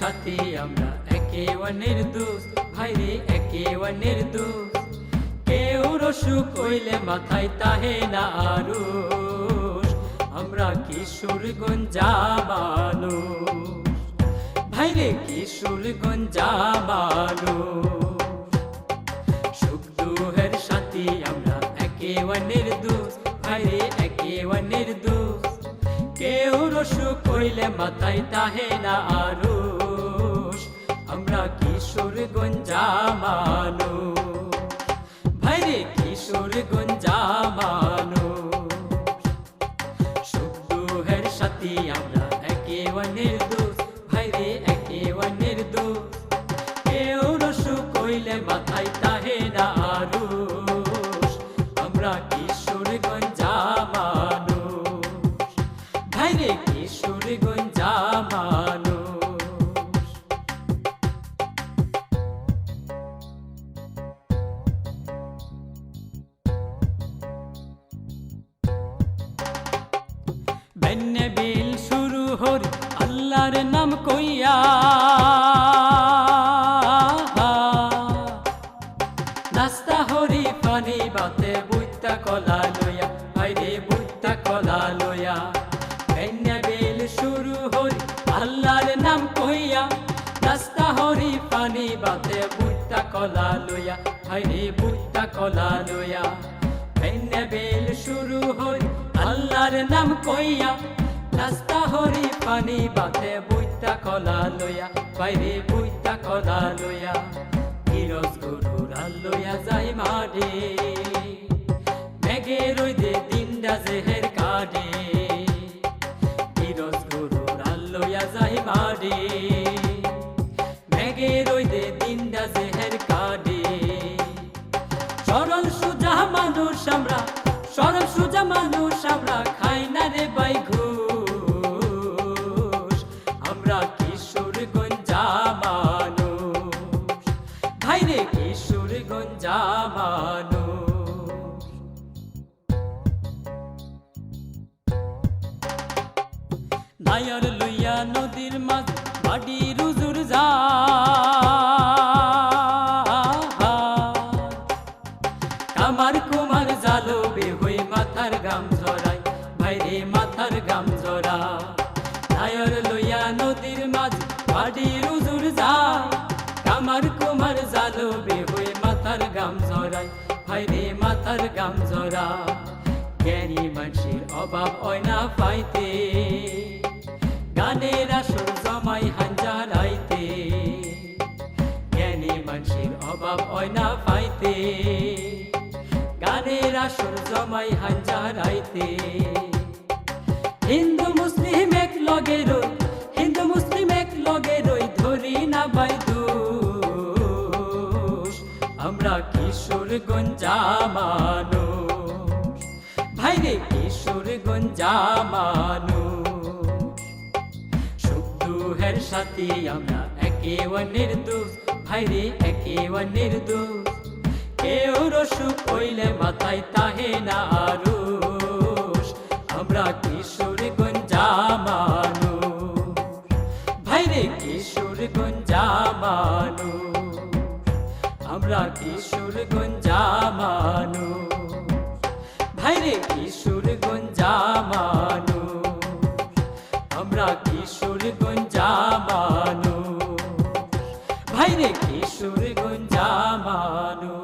সাথে আমরা একে অন্যের দোষ ভাইরে, একে অন্যের দোষ কেউ রসু কইলে মাথায় তাহে না আরুষ। আমরা সুখ দুঃখের সাথী আমরা একে অন্যের দোষ ভাইরে, একে অন্যের দোষ কেউ রসু কইলে মাথায় তাহে না আরুষ। আমরা কিশোরগঞ্জা ভরে ভাইরে কিশোরগঞ্জা মানো সুখ দুঃখের সাথী আমরা একে অন্যের দোষ। ভাইরে একে অন্যের দোষ। কেউ রসু কইলে মাথায় বিল শুরু হর, আল্লাহর নাম কইয়া। নাস্তা হরি পানি বাতে বুইতা কলা লইয়া, ভাইরে বুইতা কলা লইয়া। বিল শুরু হরি, আল্লাহর নাম কইয়া। নাস্তা হরি পানি বাতে বুইতা কলা লইয়া, ভাইরে বুইতা কলা লইয়া। বিল শুরু হরি আল্লাহর নাম কইয়া, রাস্তা হরি পানি বাতে বুইতা কলা লইয়া, বাইরে বুইতা কলা লইয়া। হিরজ গরুর লইয়া যাই মাঠে কিশোরগঞ্জা মানুষ। নায়র লইয়া নদীর মাঝ বাড়ি রুজুর যা। কামার কুমার জালো বে হই মাথার গাম জড়াই ভাইরে মাথার গাম জড়া। নায়র লইয়া নদীর মাঝ বাড়ি রুজুর যায় কামার কুমার জালো বে হই মাথার গাম জড়াই ভাইরে মাথার গাম জড়া। জ্ঞানী মানুষের অভাব হয় না পাইতে। গানের আসর জমাই হাঞ্জারাইতে জ্ঞানী মানুষের অভাব হয় না পাইতে। গানের আসর জমাই হাঞ্জারাইতে হিন্দু মুসলিম এক লগে কিশোরগঞ্জা মানুষ ভাইরে কিশোরগঞ্জা মানুষ সুখ দুহের সাথে আমরা একে অন্যের দোষ। ভাইরে একে অন্যের দোষ। কেউ রসু কইলে মাথায় তাহে না আরুষ। আমরা কিশোর কিশোরগঞ্জ মানু ভাইরে কিশোরগঞ্জ মানু আমরা কিশোর কিশোরগঞ্জ মানু ভাইরে কিশোরগঞ্জ মানু